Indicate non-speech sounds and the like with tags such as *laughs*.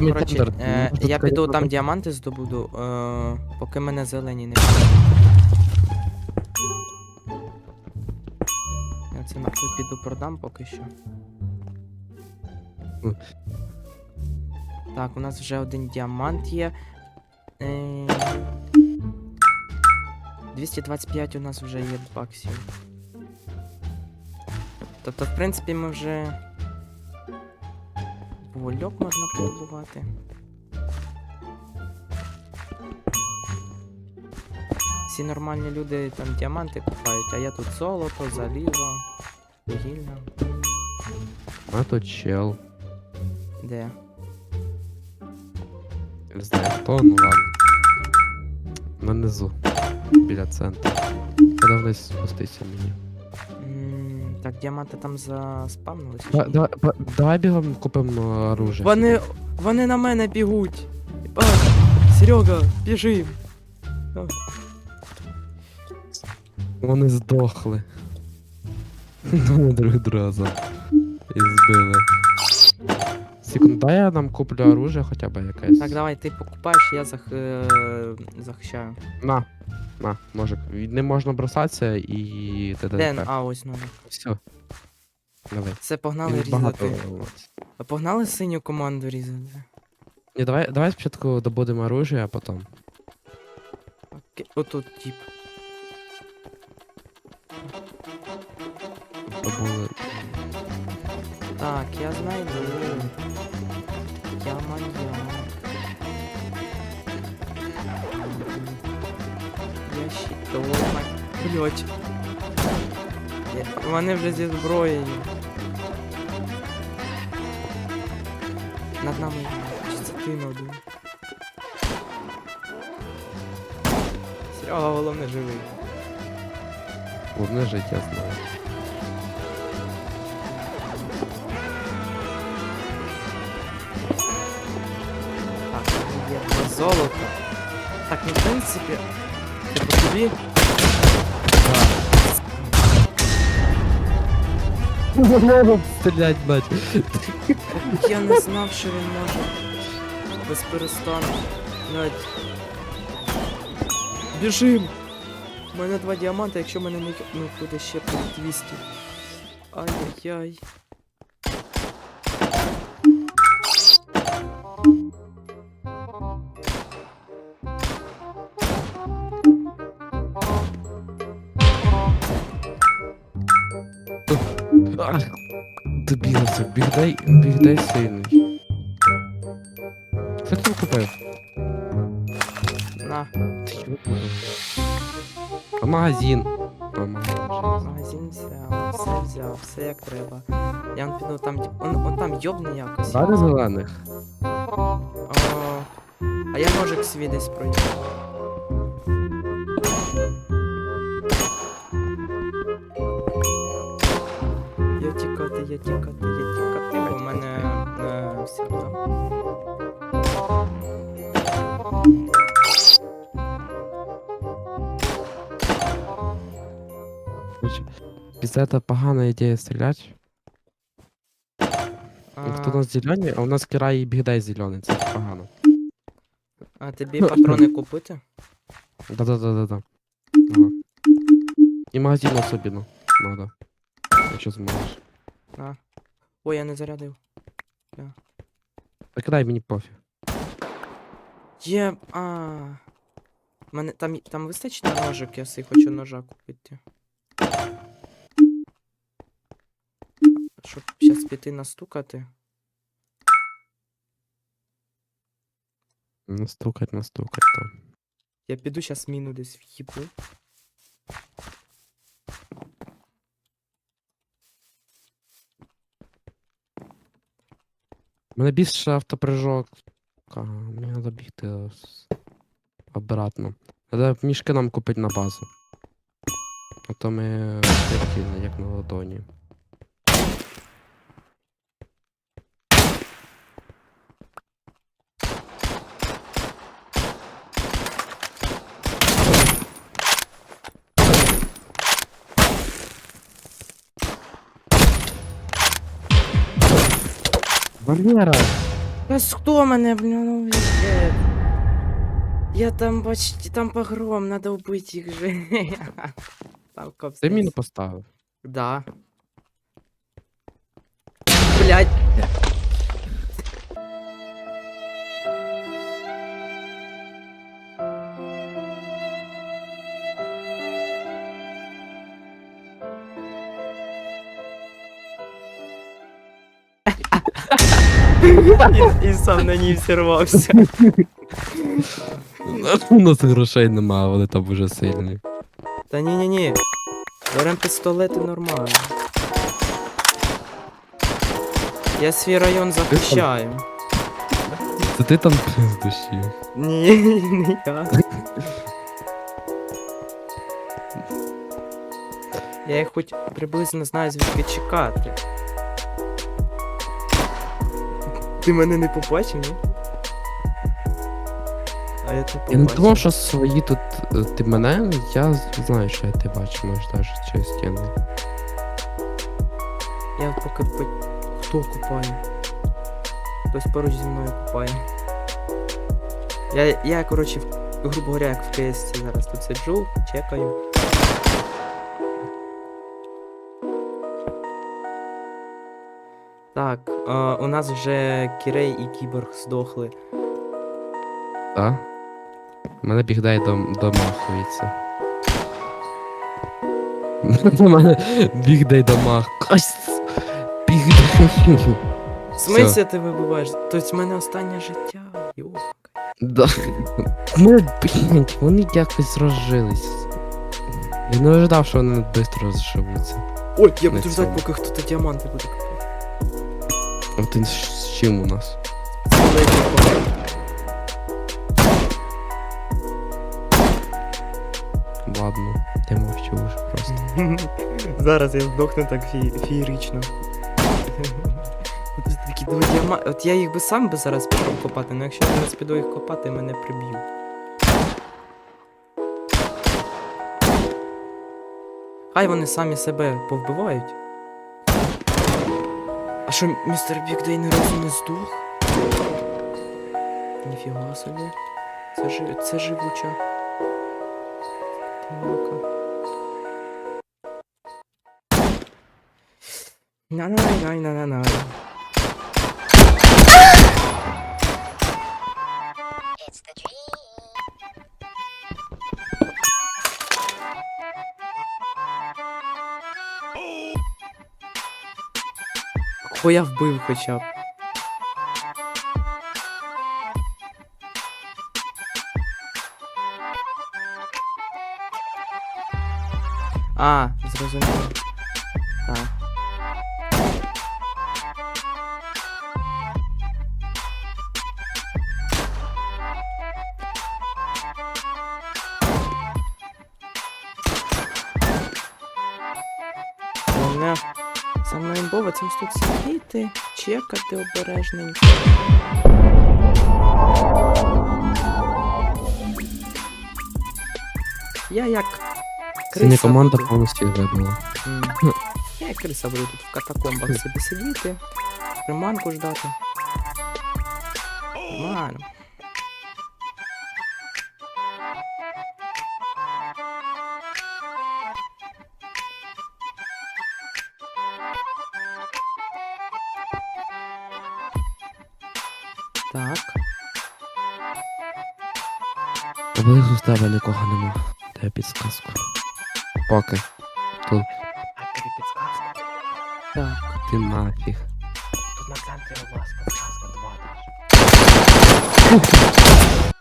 Коротше, тендер. е, Можна я таке піду робити? там діаманти здобуду, е, поки мене зелені не. *laughs* Я це нахуй піду продам поки що. М. Так, у нас вже один діамант є. Е, 225 у нас вже є баксів. Тобто, в принципі, ми вже. Вольок можна побувати. Всі нормальні люди там діаманти купають, а я тут золото, залізо, вугілля. А тут чел. Де? Не знаю хто, ну ладно. Нанизу. Біля центру. Подивись, спустися мені. Так, діаманти там заспавнились. чи Да-? Давай, ба- давай бігом купимо оружие. Вони. Вони на мене бігуть. А, Серега, біжим. А, Вони здохли. Ну, друг друга. І збили. Секунду, дай я нам куплю оружие хоча б якесь. Так, давай, ти покупаєш, я зах... е, захищаю. На. На, може. Не можна бросатися і т.д. Де? А, ось ну. Все. Давай. Це погнали Він багато. різати. А Погнали синю команду різати. Ні, давай, давай спочатку добудемо оружие, а потім. Окей, Отут тип. Добули. Так, я знайду. Я маньяк. Я щиток. Блять. Вони вже зі зброєю. Над нами чи це ти над ним? Серега, головне живий. Головне життя знаю. Так, є два золото. Так, ну в принципі. Типу тобі. Можу стрілять, блядь. Я не знав, що він може. Без перестану. Блядь. Біжим! У мене два діаманти, якщо мене не ну, буде ще по 200. Ай-яй-яй. Ах, Добігався, бігдай, бігдай сильний. Що ти купив? На, Ти купив? А магазин. А магазин. магазин взяв, все взяв, все як треба. Я вон піду там, он, он там йобне якось. Далі зелених. О, а я ножик свій десь пройду. тікати, я тікати, я тікати, бо в мене е, все там. Після этого погана ідея стріляти. Хто у нас зелений, а у нас кира і бігдай зелений, це погано. А тобі патрони купити? Да-да-да-да-да. Ага. І магазин особливо. Надо. Якщо зможеш. На. Ой, я не зарядив. Так дай мені пофіг. Є. А. Мене там, там вистачить на ножик, я си хочу ножа купити. Щоб зараз піти настукати. Настукать, настукать там. Я піду зараз міну десь в'їбу. Мене більше автопрыжок. Мені треба бігти обратно. Треба мішки нам купити на базу. А то ми як на ладоні. Валера! Ось хто мене, блін, ну, блядь. Я там, бачите, там погром, надо вбити їх же. *laughs* Там Ти капець. міну поставив. Да. Блять. І, і сам на ній взірвався. У нас грошей нема, вони там уже сильні. Та ні-ні-ні. Берем пістолети нормально. Я свій район захищаю. Це ти там з душі. Ні, не я. Я їх хоч приблизно знаю звідки чекати. Ти мене не побачив, ні? А я тебе Я не побачив. думав, що свої тут. е, Ти мене, я знаю, що я ти бачу, може навіть через стіни. Я поки по... Хто купає? Хтось поруч зі мною купає. Я, я коротше, в- грубо говоря, як в КСці зараз тут сиджу, чекаю. Так, а, у нас вже Кірей і Кіборг здохли. Так? У мене бігдай дом, домахується. У *laughs* мене бігдай домахується. Бігдай. В смислі ти вибиваєш? Тобто в мене останнє життя. Йо. Да. Ми, блядь, вони якось розжились. Я не ожидав, що вони швидко розживуться. Ой, я буду ждати, поки хто-то діаманти буде От він з чим у нас? Ладно, я мовчу вже просто. *laughs* Зараз я здохну так фі- феєрично. От Такі два діама... От я їх би сам би зараз пішов копати, але якщо я зараз піду їх копати, мене приб'ють. Хай вони самі себе повбивають. Що, містер Бікдей не разу не здох? Ніфіга собі. Це, жив... це живуча. Тварюка. Кого я вбив хоча б. А, зрозуміло. Так. Саме це ось тут сидіти, чекати обережненько. Я як криса команда буду. повністю вибила. М. Я як криса буду тут в катакомбах собі сидіти, приманку ждати. Нормально. Так. Поблизу з тебе нікого нема. Дай підсказку. Поки. Тут А тобі підсказка. Так. ти нафіг. Тут на центрі у вас підсказка 2 даже.